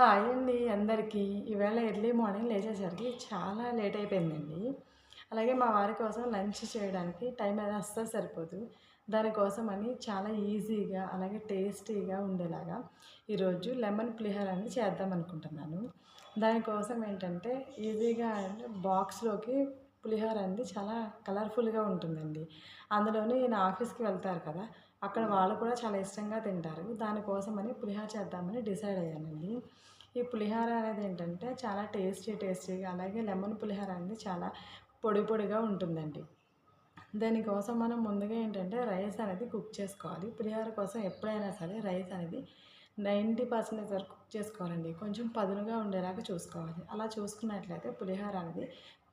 Hi అండి అందరికీ. ఈవేళ ఎర్లీ మార్నింగ్ లేచేసరికి చాలా లేట్ అయిపోయిందండి. అలాగే మా వారి కోసం లంచ్ చేయడానికి టైం అది అస్సలు సరిపోదు. దానికోసం అని చాలా ఈజీగా అలాగే టేస్టీగా ఉండేలాగా ఈరోజు లెమన్ పులిహోర అనేది చేద్దాం అనుకుంటున్నాను. దానికోసం ఏంటంటే ఈజీగా బాక్స్లోకి పులిహోర అనేది చాలా కలర్ఫుల్గా ఉంటుందండి. అందులోని నేను ఆఫీస్కి వెళ్తారు కదా అక్కడ వాళ్ళు కూడా చాలా ఇష్టంగా తింటారు. దానికోసమని పులిహోర చేద్దామని డిసైడ్ అయ్యానండి. ఈ పులిహోర అనేది ఏంటంటే చాలా టేస్టీ టేస్టీగా అలాగే లెమన్ పులిహోర అనేది చాలా పొడి పొడిగా ఉంటుందండి. దానికోసం మనం ముందుగా ఏంటంటే రైస్ అనేది కుక్ చేసుకోవాలి. పులిహోర కోసం ఎప్పుడైనా సరే రైస్ అనేది నైంటీ పర్సెంటేజ్ వరకు కుక్ చేసుకోవాలండి. కొంచెం పదునుగా ఉండేలాగా చూసుకోవాలి. అలా చూసుకున్నట్లయితే పులిహోర అనేది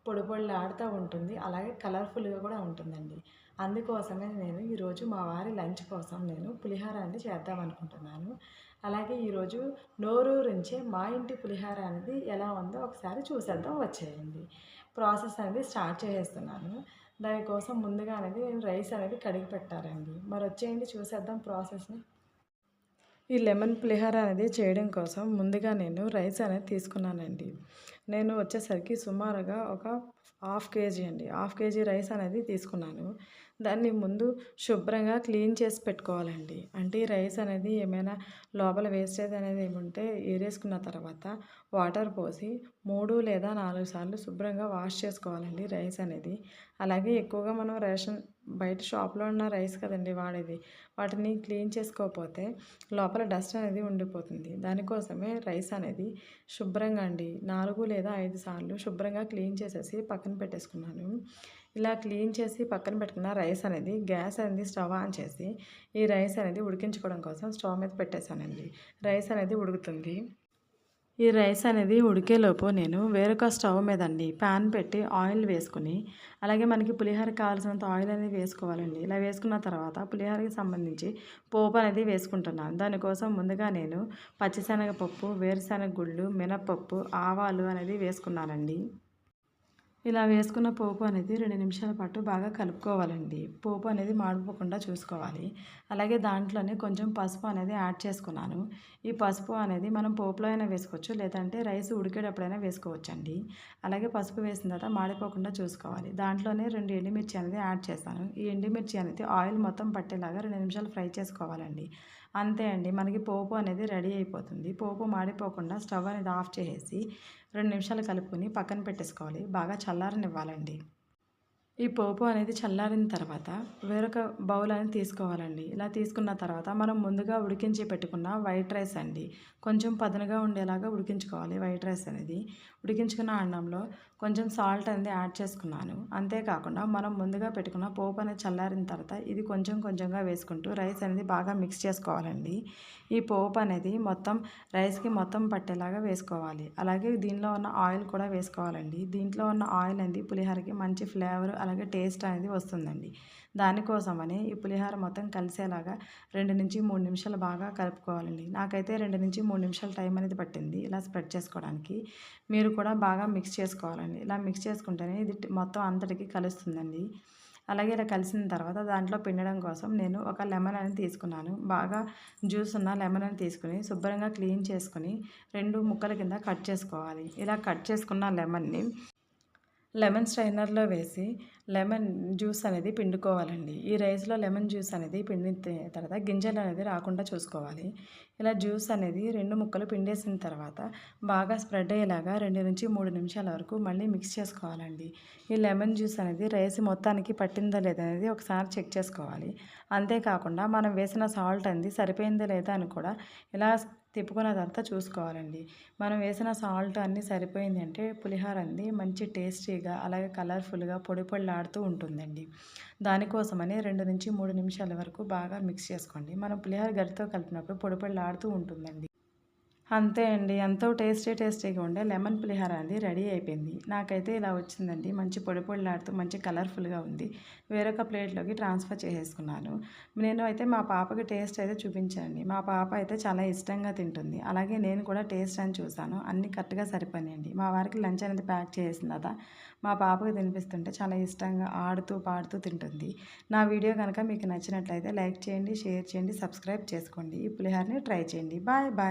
పొడి పొడిలాడుతూ ఉంటుంది. అలాగే కలర్ఫుల్గా కూడా ఉంటుందండి. అందుకోసమే నేను ఈరోజు మా వారి లంచ్ కోసం నేను పులిహోర అనేది చేద్దాం అనుకుంటున్నాను. అలాగే ఈరోజు నోరూరించే మా ఇంటి పులిహోర అనేది ఎలా ఉందో ఒకసారి చూసేద్దాం వచ్చేయండి. ప్రాసెస్ అనేది స్టార్ట్ చేసేస్తున్నాను. దానికోసం ముందుగా అనేది నేను రైస్ అనేది కడిగి పెట్టారండి మరి వచ్చేయండి చూసేద్దాం ప్రాసెస్ని. ఈ లెమన్ పులిహోర అనేది చేయడం కోసం ముందుగా నేను రైస్ అనేది తీసుకున్నానండి. నేను వచ్చేసరికి సుమారుగా ఒక హాఫ్ కేజీ అండి. హాఫ్ కేజీ రైస్ అనేది తీసుకున్నాను. దాన్ని ముందు శుభ్రంగా క్లీన్ చేసి పెట్టుకోవాలండి. అంటే ఈ రైస్ అనేది ఏమైనా లోపల వేస్టేజ్ అనేది ఏముంటే ఏరేసుకున్న తర్వాత వాటర్ పోసి మూడు లేదా నాలుగు సార్లు శుభ్రంగా వాష్ చేసుకోవాలండి రైస్ అనేది. అలాగే ఎక్కువగా మనం రేషన్ బయట షాప్లో ఉన్న రైస్ కదండి వాడేది వాటిని క్లీన్ చేసుకోకపోతే లోపల డస్ట్ అనేది ఉండిపోతుంది. దానికోసమే రైస్ అనేది శుభ్రంగా అండి. నాలుగు లేదా ఐదు సార్లు శుభ్రంగా క్లీన్ చేసేసి పక్కన పెట్టేసుకున్నాను. ఇలా క్లీన్ చేసి పక్కన పెట్టుకున్న రైస్ అనేది గ్యాస్ అనేది స్టవ్ ఆన్ చేసి ఈ రైస్ అనేది ఉడికించుకోవడం కోసం స్టవ్ మీద పెట్టేశానండి. రైస్ అనేది ఉడుకుతుంది. ఈ రైస్ అనేది ఉడికేలోపు నేను వేరొక స్టవ్ మీద అండి ప్యాన్ పెట్టి ఆయిల్ వేసుకుని అలాగే మనకి పులిహోర కావాల్సినంత ఆయిల్ అనేది వేసుకోవాలండి. ఇలా వేసుకున్న తర్వాత పులిహోరకి సంబంధించి పోపు అనేది వేసుకుంటున్నాను. దానికోసం ముందుగా నేను పచ్చిశనగపప్పు వేరుశనగ గుళ్ళు మినపప్పు ఆవాలు అనేది వేసుకున్నానండి. ఇలా వేసుకున్న పోపు అనేది రెండు నిమిషాల పాటు బాగా కలుపుకోవాలండి. పోపు అనేది మాడిపోకుండా చూసుకోవాలి. అలాగే దాంట్లోనే కొంచెం పసుపు అనేది యాడ్ చేసుకున్నాను. ఈ పసుపు అనేది మనం పోపులో అయినా వేసుకోవచ్చు లేదంటే రైస్ ఉడికేటప్పుడైనా వేసుకోవచ్చు అండి అలాగే పసుపు వేసిన తర్వాత మాడిపోకుండా చూసుకోవాలి. దాంట్లోనే రెండు ఎండుమిర్చి అనేది యాడ్ చేస్తాను ఈ ఎండుమిర్చి అనేది ఆయిల్ మొత్తం పట్టేలాగా రెండు నిమిషాలు ఫ్రై చేసుకోవాలండి. అంతే అండి. మనకి పోపు అనేది రెడీ అయిపోతుంది. పోపు మాడిపోకుండా స్టవ్ అనేది ఆఫ్ చేసేసి రెండు నిమిషాలు కలుపుకొని పక్కన పెట్టేసుకోవాలి. బాగా చల్లారనివ్వాలండి. ఈ పోపు అనేది చల్లారిన తర్వాత వేరొక బౌల్ అనేది తీసుకోవాలండి. ఇలా తీసుకున్న తర్వాత మనం ముందుగా ఉడికించి పెట్టుకున్న వైట్ రైస్ అండి. కొంచెం పదనగా ఉండేలాగా ఉడికించుకోవాలి వైట్ రైస్ అనేది. ఉడికించుకున్న అన్నంలో కొంచెం సాల్ట్ అనేది యాడ్ చేసుకున్నాను. అంతేకాకుండా మనం ముందుగా పెట్టుకున్న పోపు అనేది చల్లారిన తర్వాత ఇది కొంచెం కొంచెంగా వేసుకుంటూ రైస్ అనేది బాగా మిక్స్ చేసుకోవాలండి. ఈ పోపు అనేది మొత్తం రైస్కి మొత్తం పట్టేలాగా వేసుకోవాలి. అలాగే దీనిలో ఉన్న ఆయిల్ కూడా వేసుకోవాలండి. దీంట్లో ఉన్న ఆయిల్ అనేది పులిహోరకి మంచి ఫ్లేవర్ అలాగే టేస్ట్ అనేది వస్తుందండి. దానికోసమని ఈ పులిహోర మొత్తం కలిసేలాగా రెండు నుంచి మూడు నిమిషాలు బాగా కలుపుకోవాలండి. నాకైతే రెండు నుంచి మూడు నిమిషాల టైం అనేది పట్టింది ఇలా స్ప్రెడ్ చేసుకోవడానికి. మీరు కూడా బాగా మిక్స్ చేసుకోవాలండి. ఇలా మిక్స్ చేసుకుంటేనే ఇది మొత్తం అంతటికి కలుస్తుందండి. అలాగే ఇలా కలిసిన తర్వాత దాంట్లో పిండడం కోసం నేను ఒక లెమన్ అని తీసుకున్నాను. బాగా జ్యూస్ ఉన్న లెమన్ అని తీసుకుని శుభ్రంగా క్లీన్ చేసుకుని రెండు ముక్కల కింద కట్ చేసుకోవాలి. ఇలా కట్ చేసుకున్న లెమన్ని లెమన్ స్ట్రైనర్లో వేసి లెమన్ జ్యూస్ అనేది పిండుకోవాలండి. ఈ రైస్లో లెమన్ జ్యూస్ అనేది పిండిన తర్వాత గింజలు అనేది రాకుండా చూసుకోవాలి. ఇలా జ్యూస్ అనేది రెండు ముక్కలు పిండేసిన తర్వాత బాగా స్ప్రెడ్ అయ్యేలాగా రెండు నుంచి మూడు నిమిషాల వరకు మళ్ళీ మిక్స్ చేసుకోవాలండి. ఈ లెమన్ జ్యూస్ అనేది రైస్ మొత్తానికి పట్టిందా లేదా అనేది ఒకసారి చెక్ చేసుకోవాలి. అంతేకాకుండా మనం వేసిన సాల్ట్ అనేది సరిపోయిందా లేదా అని కూడా ఇలా తిప్పుకున్న తర్వాత చూసుకోవాలండి. మనం వేసిన సాల్ట్ అన్నీ సరిపోయిందంటే పులిహోర అంది మంచి టేస్టీగా అలాగే కలర్ఫుల్గా పొడి పొడిలాడుతూ ఉంటుందండి. దానికోసమని రెండు నుంచి మూడు నిమిషాల వరకు బాగా మిక్స్ చేసుకోండి. మనం పులిహోర గరితో కలిపినప్పుడు పొడి పొడిలాడుతూ ఉంటుందండి. అంతే అండి. ఎంతో టేస్టీ టేస్టీగా ఉండే లెమన్ పులిహోర అది రెడీ అయిపోయింది. నాకైతే ఇలా వచ్చిందండి. మంచి పొడి పొడిలాడుతూ మంచి కలర్ఫుల్గా ఉంది. వేరొక ప్లేట్లోకి ట్రాన్స్ఫర్ చేసేసుకున్నాను. నేను అయితే మా పాపకి టేస్ట్ అయితే చూపించానండి. మా పాప అయితే చాలా ఇష్టంగా తింటుంది. అలాగే నేను కూడా టేస్ట్ అని చూసాను అన్నీ కరెక్ట్గా సరిపోయాయండి మా వారికి లంచ్ అనేది ప్యాక్ చేసిన తర్వాత మా పాపకి తినిపిస్తుంటే చాలా ఇష్టంగా ఆడుతూ పాడుతూ తింటుంది. నా వీడియో కనుక మీకు నచ్చినట్లయితే లైక్ చేయండి షేర్ చేయండి సబ్స్క్రైబ్ చేసుకోండి. ఈ పులిహోరని ట్రై చేయండి. Bye bye.